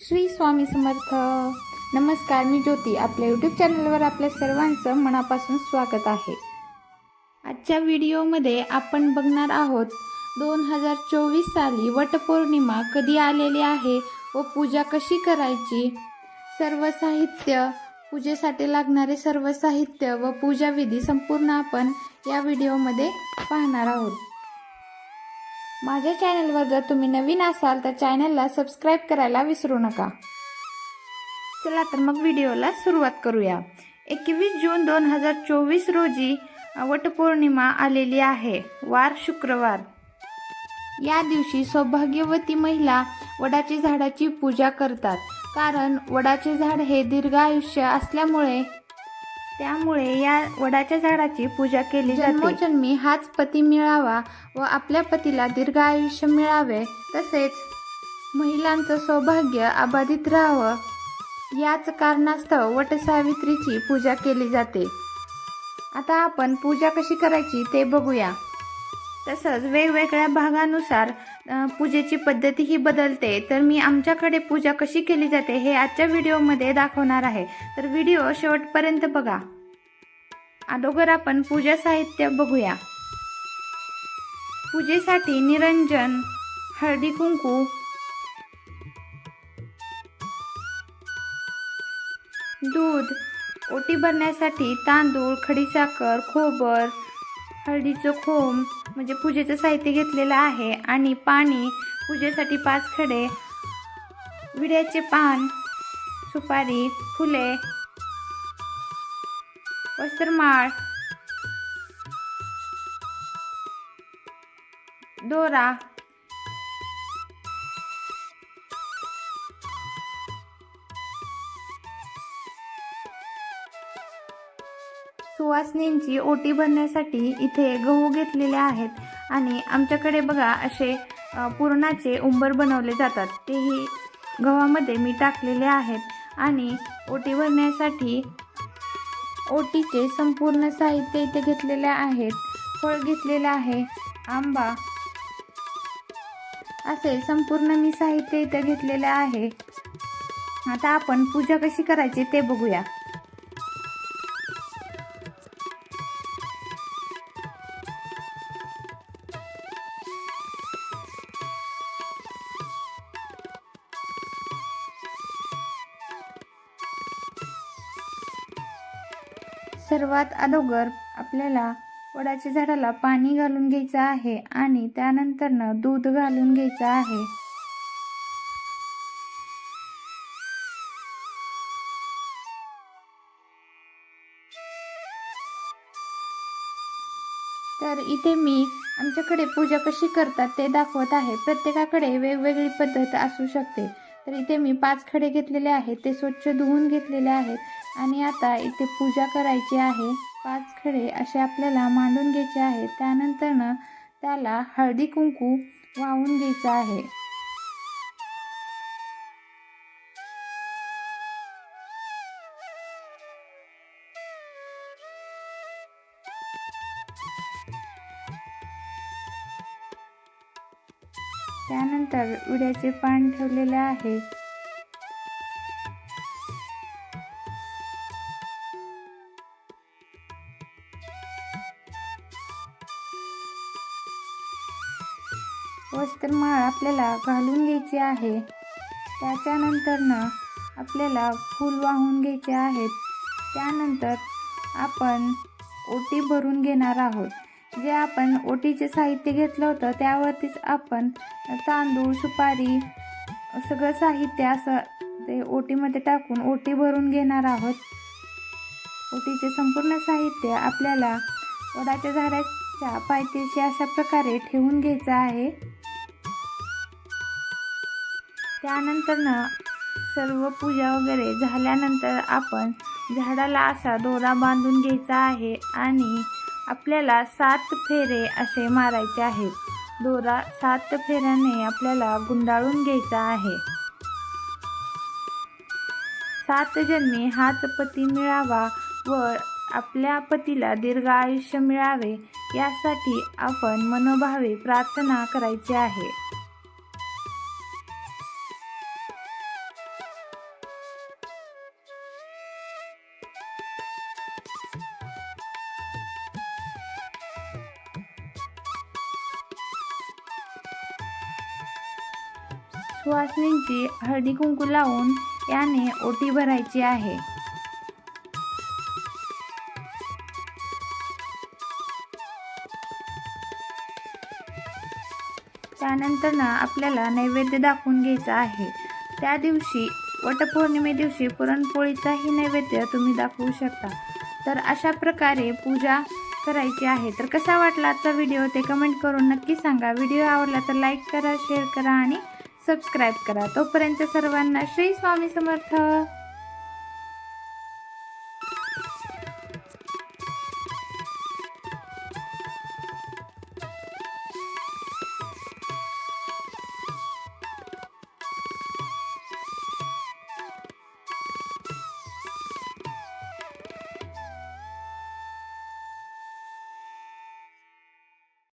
श्री स्वामी समर्थ. नमस्कार मी ज्योती. आपल्या यूट्यूब चॅनलवर आपल्या सर्वांचं मनापासून स्वागत आहे. आजच्या व्हिडिओमध्ये आपण बघणार आहोत दोन हजार चोवीस साली वटपौर्णिमा कधी आलेली आहे व पूजा कशी करायची? सर्व साहित्य पूजेसाठी लागणारे सर्व साहित्य व पूजाविधी संपूर्ण आपण या व्हिडिओमध्ये पाहणार आहोत. माझ्या चॅनलवर जर तुम्ही नवीन असाल तर चॅनलला सबस्क्राईब करायला विसरू नका. चला तर मग व्हिडिओला सुरुवात करूया. एकवीस जून दोन हजार चोवीस रोजी वटपौर्णिमा आलेली आहे. वार शुक्रवार. या दिवशी सौभाग्यवती महिला वडाची झाडाची पूजा करतात. कारण वडाचे झाड हे दीर्घ आयुष्य असल्यामुळे त्यामुळे या वडाच्या झाडाची पूजा केली जाते. जन्मोजन्मी हाच पती मिळावा व आपल्या पतीला दीर्घ आयुष्य मिळावे. तसेच महिलांचं सौभाग्य अबाधित राहावं. याच कारणास्तव वटसावित्रीची पूजा केली जाते. आता आपण पूजा कशी करायची ते बघूया. तसंच वेगवेगळ्या भागानुसार पूजेची पद्धती ही बदलते. तर मी आमच्याकडे पूजा कशी केली जाते हे आजच्या व्हिडिओमध्ये दाखवणार आहे. तर व्हिडिओ शेवटपर्यंत बघा. अगोदर आपण पूजा साहित्य बघूया. पूजेसाठी निरंजन हळदी कुंकू दूध ओटी भरण्यासाठी तांदूळ खडीसाखर खोबर हळदीचं खोम म्हणजे पूजेचं साहित्य घेतलेलं आहे आणि पाणी पूजेसाठी पाच खडे विड्याचे पान सुपारी फुले वस्त्रमाळ दोरा सुवासनींची ओटी भरण्यासाठी इथे गहू घेतलेले आहेत. आणि आमच्याकडे बघा असे पुरणाचे उंबर बनवले जातात. तेही गव्हामध्ये मी टाकलेले आहेत. आणि ओटी भरण्यासाठी ओटीचे संपूर्ण साहित्य इथे घेतलेले आहेत. फळ घेतलेलं आहे. आंबा. असे संपूर्ण मी साहित्य इथे घेतलेले आहे. आता आपण पूजा कशी करायची ते बघूया. सर्वात अगोदर आपल्याला वडाच्या झाडाला पाणी घालून घ्यायचं आहे आणि त्यानंतरनं दूध घालून घ्यायचं आहे. तर इथे मी आमच्याकडे पूजा कशी करतात ते दाखवत आहे. प्रत्येकाकडे वेगवेगळी पद्धत असू शकते. तर इथे मी पाच खडे घेतलेले आहेत ते स्वच्छ धुवून घेतलेले आहेत. आणि आता इथे पूजा करायची आहे. पाच खडे असे आपल्याला मांडून घ्यायचे आहेत. त्यानंतरनं त्याला हळदी कुंकू वाहून घ्यायचं आहे. त्यानंतर उड्याचे पान ठेवलेले आहे. वस्त्रमाळ आपल्याला घालून घ्यायची आहे. त्याच्यानंतरनं आपल्याला फूल वाहून घ्यायचे आहेत. त्यानंतर आपण ओटी भरून घेणार आहोत. जे आपण ओटीचे साहित्य घेतलं होतं त्यावरतीच आपण तांदूळ सुपारी सगळं साहित्य असं ते ओटीमध्ये टाकून ओटी भरून घेणार आहोत. ओटीचे संपूर्ण साहित्य आपल्याला वडाच्या झाडाच्या पायथ्याशी अशा प्रकारे ठेवून घ्यायचं आहे. त्यानंतरनं सर्व पूजा वगैरे झाल्यानंतर आपण झाडाला असा दोरा बांधून घ्यायचा आहे आणि आपल्याला सात फेरे असे मारायचे आहेत. दोरा सात फेऱ्याने आपल्याला गुंडाळून घ्यायचा आहे. सात जन्मी हाच पती मिळावा व आपल्या पतीला दीर्घ आयुष्य मिळावे यासाठी आपण मनोभावे प्रार्थना करायची आहे. सुवासिनींची हळदी कुंकू लावून याने ओटी भरायची आहे. त्यानंतर ना आपल्याला नैवेद्य दाखवून घ्यायचा आहे. त्या दिवशी वटपौर्णिमे दिवशी पुरणपोळीचाही नैवेद्य तुम्ही दाखवू शकता. तर अशा प्रकारे पूजा करायची आहे. तर कसा वाटला आजचा व्हिडिओ ते कमेंट करून नक्की सांगा. व्हिडिओ आवडला तर लाईक करा शेअर करा आणि सबस्क्राईब करा. तोपर्यंत सर्वांना श्री स्वामी समर्थ.